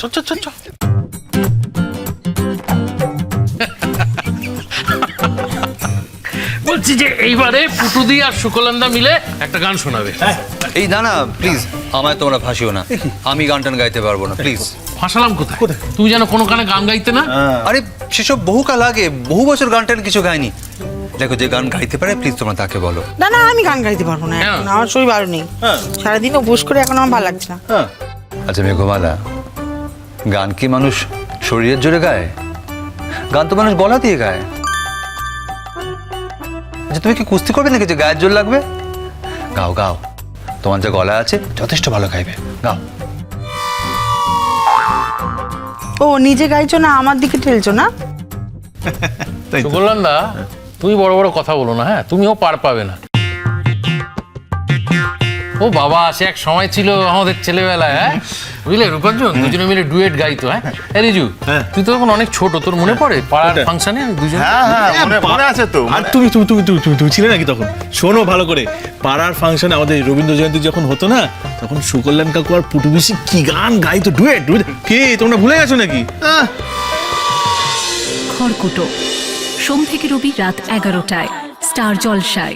চল চল চল চল বলছি যে এইবারে পুটুদি আর সুকলন্দা মিলে একটা গান শোনাবে। এই না না প্লিজ আমায় তোমরা ফাঁসিও না। আমি গান টান গাইতে পারব না প্লিজ ফাঁসালাম কোথায়? তুমি যেন কোনো কানে গান গাইতে না? আরে সেসব বহুকাল আগে বহু বছর গান টান কিছু গাইনি। দেখো যে গান গাইতে পারে প্লিজ তোমরা তাকে বলো। না না আমি গান গাইতে পারব না হ্যাঁ। এখন আমার শরীর ভালো নেই। সারাদিন উপোস করে এখন আমার ভালো লাগছে না। আচ্ছা মেঘমালা গান কি মানুষ শরীরের জোরে গায়? গান তো মানুষ গলা দিয়ে গায়। আচ্ছা তুমি কি কুস্তি করবে নাকি যে গায়ের জোর লাগবে? গাও গাও। তোমার যে গলা আছে যথেষ্ট ভালো গাইবে। গাও। ও নিজে গাইছো না আমার দিকে ঠেলছো না? সুকলন্দা তুমি বড় বড় কথা বলো না হ্যাঁ? তুমিও পার পাবে না। ও বাবা সে এক সময় ছিল আমাদের ছেলেবেলায় হ্যাঁ? বুঝলে রূপাঞ্জন? দুজনে মিলে ডুয়েট গাইতো হ্যাঁ? এ রিজু তুই তো এখন অনেক ছোট তোর মনে পড়ে পাড়ার ফাংশনে দুজন? হ্যাঁ হ্যাঁ মনে মনে আছে তো আর তুমি তুমি তুমি তুমি তুমি তুমি ছিলে নাকি তখন? শোনো ভালো করে পাড়ার ফাংশনে আমাদের রবীন্দ্র জয়ন্তী যখন হতো না তখন সুকল্যাণ কাকু আর পুটু পিসি কি গান গাইতো ডুয়েট ডুয়েট। কে তোমরা ভুলে গেছো নাকি? আহ, খড়কুটো সোম থেকে রবি রাত এগারোটায় স্টার জলসায়।